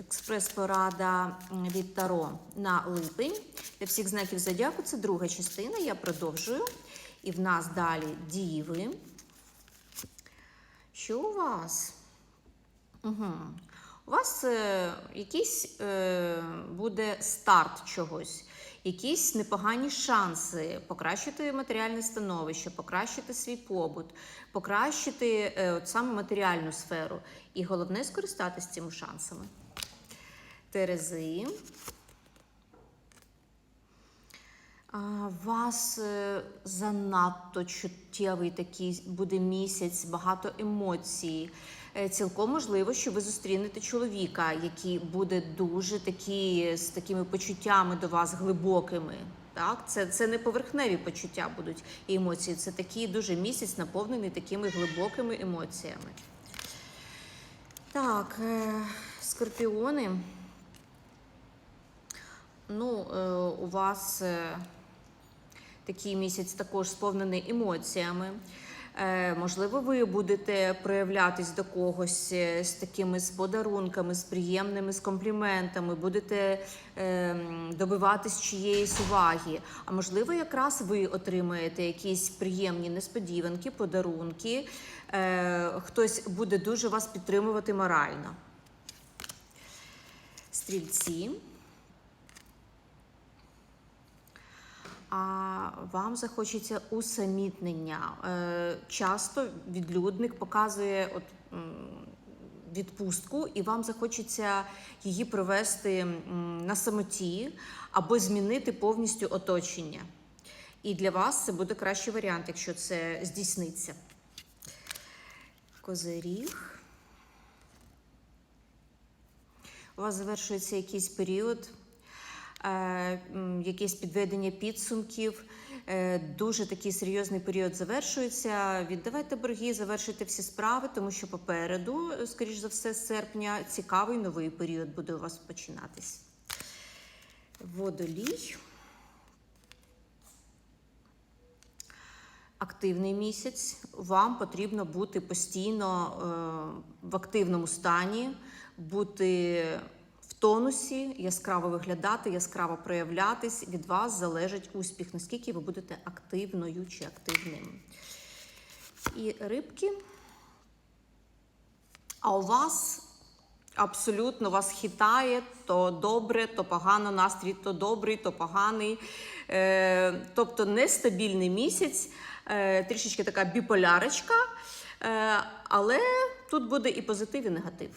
Експрес-порада від Таро на липень. Для всіх знаків зодіаку це друга частина. Я продовжую. І в нас далі діви. Що у вас? Угу. У вас е, якийсь е, буде старт чогось, якісь непогані шанси покращити матеріальне становище, покращити свій побут, покращити е, от саме матеріальну сферу. І головне скористатися цими шансами. Терези. Вас е, занадто чуттєвий такий буде місяць, багато емоцій. Е, Цілком можливо, що ви зустрінете чоловіка, який буде дуже такі, з такими почуттями до вас глибокими. Так? Це, це не поверхневі почуття будуть і емоції. Це такий дуже місяць, наповнений такими глибокими емоціями. Так, е, скорпіони. Ну, е, у вас е, такий місяць також сповнений емоціями. Е, можливо, ви будете проявлятись до когось з такими з подарунками, з приємними, з компліментами, будете добиватись чиєїсь уваги. А можливо, якраз ви отримаєте якісь приємні несподіванки, подарунки. Хтось буде дуже вас підтримувати морально. Стрільці. А вам захочеться усамітнення. Е, Часто відлюдник показує от, відпустку, і вам захочеться її провести на самоті або змінити повністю оточення. І для вас це буде кращий варіант, якщо це здійсниться. Козиріг. У вас завершується якийсь період, е, якесь підведення підсумків. е, Дуже такий серйозний період завершується. Віддавайте борги, завершуйте всі справи, тому що попереду, е, скоріш за все, з серпня цікавий новий період буде у вас починатись. Водолій. Активний місяць. Вам потрібно бути постійно в активному стані, бути тонусі, яскраво виглядати, яскраво проявлятись. Від вас залежить успіх, наскільки ви будете активною чи активним. І рибки. А у вас абсолютно вас хитає то добре, то погано, настрій то добрий, то поганий. Е, тобто нестабільний місяць, е, трішечки така біполярочка, е, але тут буде і позитив, і негатив.